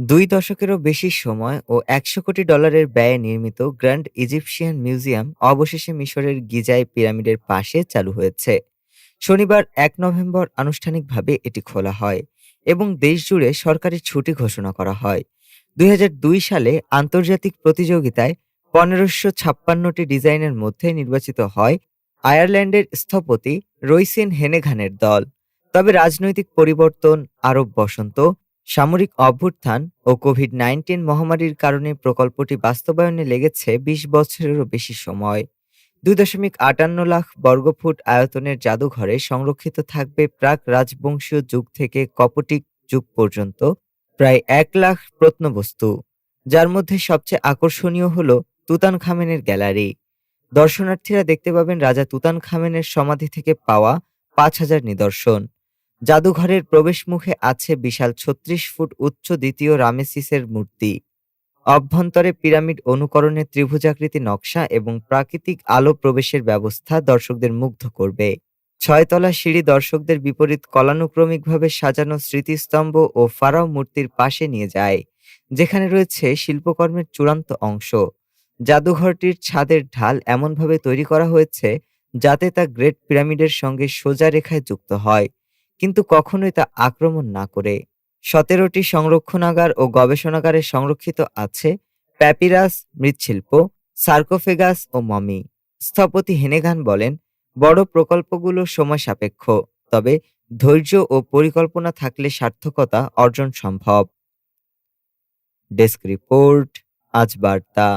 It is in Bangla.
দুই দশকেরও বেশি সময় ও একশো কোটি ডলারের ব্যয়ে নির্মিত গ্র্যান্ড ইজিপশিয়ান মিউজিয়াম অবশেষে মিশরের গিজায় পিরামিডের পাশে চালু হয়েছে। শনিবার এক নভেম্বর আনুষ্ঠানিকভাবে এটি খোলা হয় এবং দেশজুড়ে সরকারি ছুটি ঘোষণা করা হয়। দুই হাজার দুই সালে আন্তর্জাতিক প্রতিযোগিতায় পনেরোশো ছাপ্পান্নটি ডিজাইনের মধ্যে নির্বাচিত হয় আয়ারল্যান্ডের স্থপতি রইসিন হেনেঘানের দল। তবে রাজনৈতিক পরিবর্তন আরব বসন্ত সামরিক অভ্যুত্থান ও কোভিড নাইন্টিন মহামারীর কারণে প্রকল্পটি বাস্তবায়নে লেগেছে বিশ বছরেরও বেশি সময়। দুই দশমিক আটান্ন লাখ বর্গফুট আয়তনের জাদুঘরে সংরক্ষিত থাকবে প্রাক রাজবংশীয় যুগ থেকে কপটিক যুগ পর্যন্ত প্রায় এক লাখ প্রত্নবস্তু। যার মধ্যে সবচেয়ে আকর্ষণীয় হল তুতান খামেনের গ্যালারি। দর্শনার্থীরা দেখতে পাবেন রাজা তুতান খামেনের সমাধি থেকে পাওয়া পাঁচ হাজার নিদর্শন। জাদুঘরের প্রবেশমুখে আছে বিশাল ছত্রিশ ফুট উচ্চ দ্বিতীয় রামেসিসের মূর্তি। অভ্যন্তরে পিরামিড অনুকরণের ত্রিভুজাকৃতি নকশা এবং প্রাকৃতিক আলো প্রবেশের ব্যবস্থা দর্শকদের মুগ্ধ করবে। ছয়তলা সিঁড়ি দর্শকদের বিপরীত কলানুক্রমিকভাবে সাজানো স্মৃতিস্তম্ভ ও ফারাও মূর্তির পাশে নিয়ে যায়, যেখানে রয়েছে শিল্পকর্মের চূড়ান্ত অংশ। জাদুঘরটির ছাদের ঢাল এমনভাবে তৈরি করা হয়েছে যাতে তা গ্রেট পিরামিডের সঙ্গে সোজা রেখায় যুক্ত হয়। কিন্তু কখনোই তা আক্রমণ না করে। সতেরোটি সংরক্ষণাগার ও গবেষণাগারে সংরক্ষিত আছে প্যাপিরাস, মৃৎশিল্প, সার্কোফেগাস ও মমি। স্থপতি হেনেগান বলেন, বড় প্রকল্পগুলো সময় সাপেক্ষ, তবে ধৈর্য ও পরিকল্পনা থাকলে সার্থকতা অর্জন সম্ভব। ডেস্ক রিপোর্ট, আজ বার্তা।